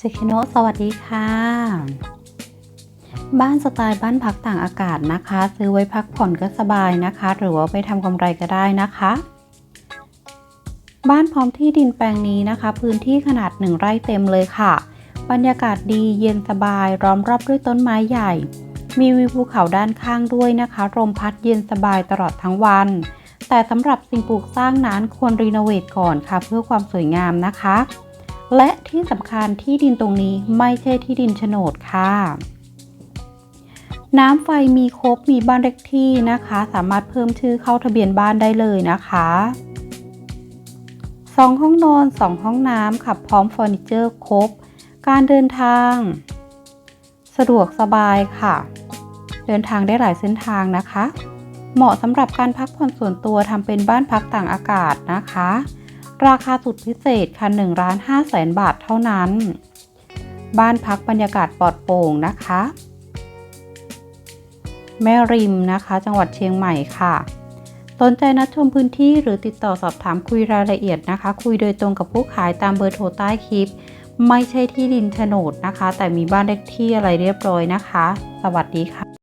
เจคิโนะสวัสดีค่ะ บ้านสไตล์บ้านพักต่างอากาศนะคะ ซื้อไว้พักผ่อนก็สบายนะคะ หรือว่าไปทำกำไรก็ได้นะคะ บ้านพร้อมที่ดินแปลงนี้นะคะ พื้นที่ขนาดหนึ่งไร่เต็มเลยค่ะ บรรยากาศดีเย็นสบายล้อมรอบด้วยต้นไม้ใหญ่ มีวิวภูเขาด้านข้างด้วยนะคะลมพัดเย็นสบายตลอดทั้งวัน แต่สำหรับสิ่งปลูกสร้างนั้นควรรีโนเวทก่อนค่ะ เพื่อความสวยงามนะคะ และที่สำคัญที่ดินตรงนี้ไม่ใช่ที่ดินโฉนดค่ะ น้ำไฟมีครบมีบ้านเลขที่นะคะ สามารถเพิ่มชื่อเข้าทะเบียนบ้านได้เลยนะคะสองห้องนอนสองห้องน้ำค่ะพร้อมเฟอร์นิเจอร์ครบ การเดินทาง สะดวกสบายค่ะ เดินทางได้หลายเส้นทางนะคะ เหมาะสำหรับการพักผ่อนส่วนตัวทำเป็นบ้านพักต่างอากาศนะคะ ราคาสุดพิเศษค่ะ1ล้าน5แสนบาทเท่านั้น บ้านพักบรรยากาศปลอดโปร่งนะคะ แม่ริมนะคะ จังหวัดเชียงใหม่ค่ะ สนใจนัดชมพื้นที่หรือติดต่อสอบถามคุยรายละเอียดนะคะ คุยโดยตรงกับผู้ขายตามเบอร์โทรใต้คลิป ไม่ใช่ที่ดินโฉนดนะคะ แต่มีบ้านเลขที่อะไรเรียบร้อยนะคะ สวัสดีค่ะ